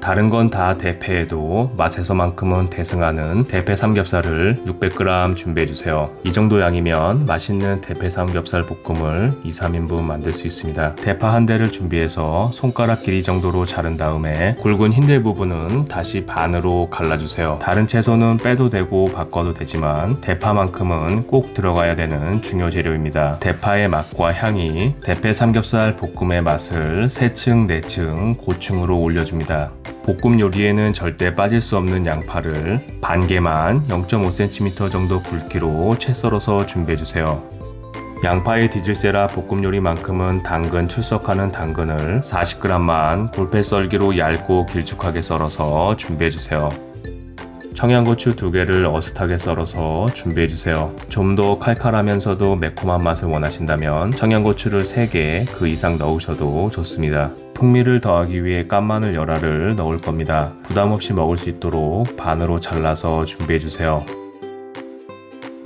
다른 건 다 대패해도 맛에서만큼은 대승하는 대패 삼겹살을 600g 준비해주세요. 이 정도 양이면 맛있는 대패 삼겹살 볶음을 2, 3인분 만들 수 있습니다. 대파 한 대를 준비해서 손가락 길이 정도로 자른 다음에 굵은 흰대 부분은 다시 반으로 갈라주세요. 다른 채소는 빼도 되고 바꿔도 되지만 대파만큼은 꼭 들어가야 되는 중요 재료입니다. 대파의 맛과 향이 대패 삼겹살 볶음의 맛을 3층, 4층, 고층으로 올려줍니다. 볶음 요리에는 절대 빠질 수 없는 양파를 반 개만 0.5cm 정도 굵기로 채 썰어서 준비해주세요. 양파의 디질세라 볶음 요리만큼은 당근 출석하는 당근을 40g만 볼펜 썰기로 얇고 길쭉하게 썰어서 준비해주세요. 청양고추 두 개를 어슷하게 썰어서 준비해주세요. 좀 더 칼칼하면서도 매콤한 맛을 원하신다면 청양고추를 3개 그 이상 넣으셔도 좋습니다. 풍미를 더하기 위해 깐마늘 열알을 넣을 겁니다. 부담 없이 먹을 수 있도록 반으로 잘라서 준비해주세요.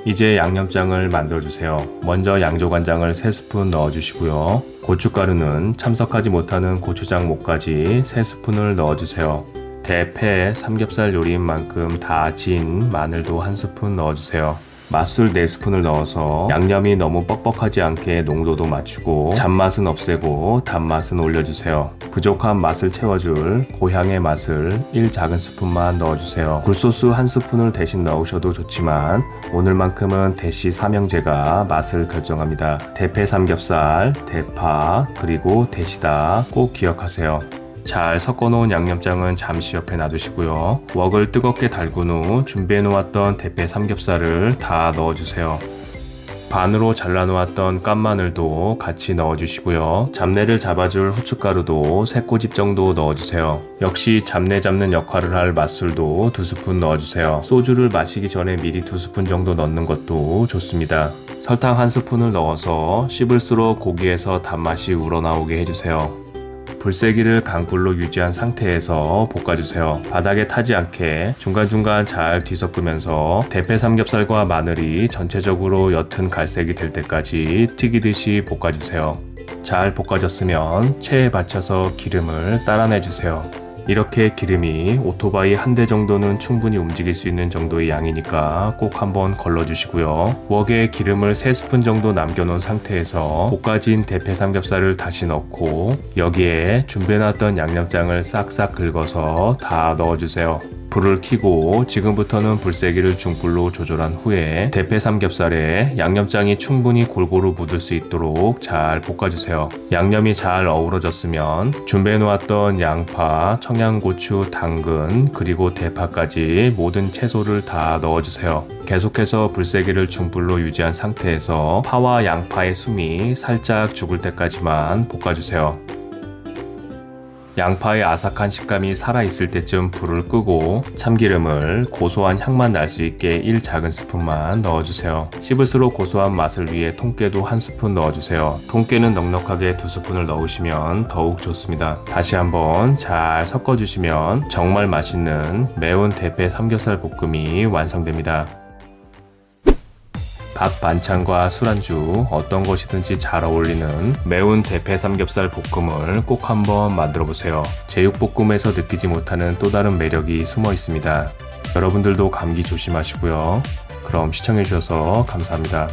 이제 양념장을 만들어주세요. 먼저 양조간장을 3스푼 넣어주시고요. 고춧가루는 참석하지 못하는 고추장 목까지 3스푼을 넣어주세요. 대패 삼겹살 요리인 만큼 다진 마늘도 한 스푼 넣어주세요. 맛술 4스푼을 넣어서 양념이 너무 뻑뻑하지 않게 농도도 맞추고 잔맛은 없애고 단맛은 올려주세요. 부족한 맛을 채워줄 고향의 맛을 1 작은 스푼만 넣어주세요. 굴소스 한 스푼을 대신 넣으셔도 좋지만 오늘만큼은 대시 삼형제가 맛을 결정합니다. 대패 삼겹살, 대파, 그리고 대시다 꼭 기억하세요. 잘 섞어놓은 양념장은 잠시 옆에 놔두시고요. 웍을 뜨겁게 달군 후 준비해놓았던 대패 삼겹살을 다 넣어주세요. 반으로 잘라놓았던 깐마늘도 같이 넣어주시고요. 잡내를 잡아줄 후춧가루도 3꼬집 정도 넣어주세요. 역시 잡내 잡는 역할을 할 맛술도 2스푼 넣어주세요. 소주를 마시기 전에 미리 2스푼 정도 넣는 것도 좋습니다. 설탕 한 스푼을 넣어서 씹을수록 고기에서 단맛이 우러나오게 해주세요. 불세기를 강불로 유지한 상태에서 볶아주세요. 바닥에 타지 않게 중간중간 잘 뒤섞으면서 대패 삼겹살과 마늘이 전체적으로 옅은 갈색이 될 때까지 튀기듯이 볶아주세요. 잘 볶아졌으면 체에 받쳐서 기름을 따라내주세요. 이렇게 기름이 오토바이 한 대 정도는 충분히 움직일 수 있는 정도의 양이니까 꼭 한번 걸러주시고요. 웍에 기름을 3스푼 정도 남겨놓은 상태에서 볶아진 대패 삼겹살을 다시 넣고 여기에 준비해놨던 양념장을 싹싹 긁어서 다 넣어주세요. 불을 켜고 지금부터는 불세기를 중불로 조절한 후에 대패 삼겹살에 양념장이 충분히 골고루 묻을 수 있도록 잘 볶아주세요. 양념이 잘 어우러졌으면 준비해 놓았던 양파, 청양고추, 당근, 그리고 대파까지 모든 채소를 다 넣어주세요. 계속해서 불세기를 중불로 유지한 상태에서 파와 양파의 숨이 살짝 죽을 때까지만 볶아주세요. 양파의 아삭한 식감이 살아있을 때쯤 불을 끄고 참기름을 고소한 향만 날 수 있게 1 작은 스푼만 넣어주세요. 씹을수록 고소한 맛을 위해 통깨도 한 스푼 넣어주세요. 통깨는 넉넉하게 두 스푼을 넣으시면 더욱 좋습니다. 다시 한번 잘 섞어주시면 정말 맛있는 매운 대패 삼겹살 볶음이 완성됩니다. 밥 반찬과 술안주 어떤 것이든지 잘 어울리는 매운 대패 삼겹살 볶음을 꼭 한번 만들어 보세요. 제육볶음에서 느끼지 못하는 또 다른 매력이 숨어 있습니다. 여러분들도 감기 조심하시고요. 그럼 시청해 주셔서 감사합니다.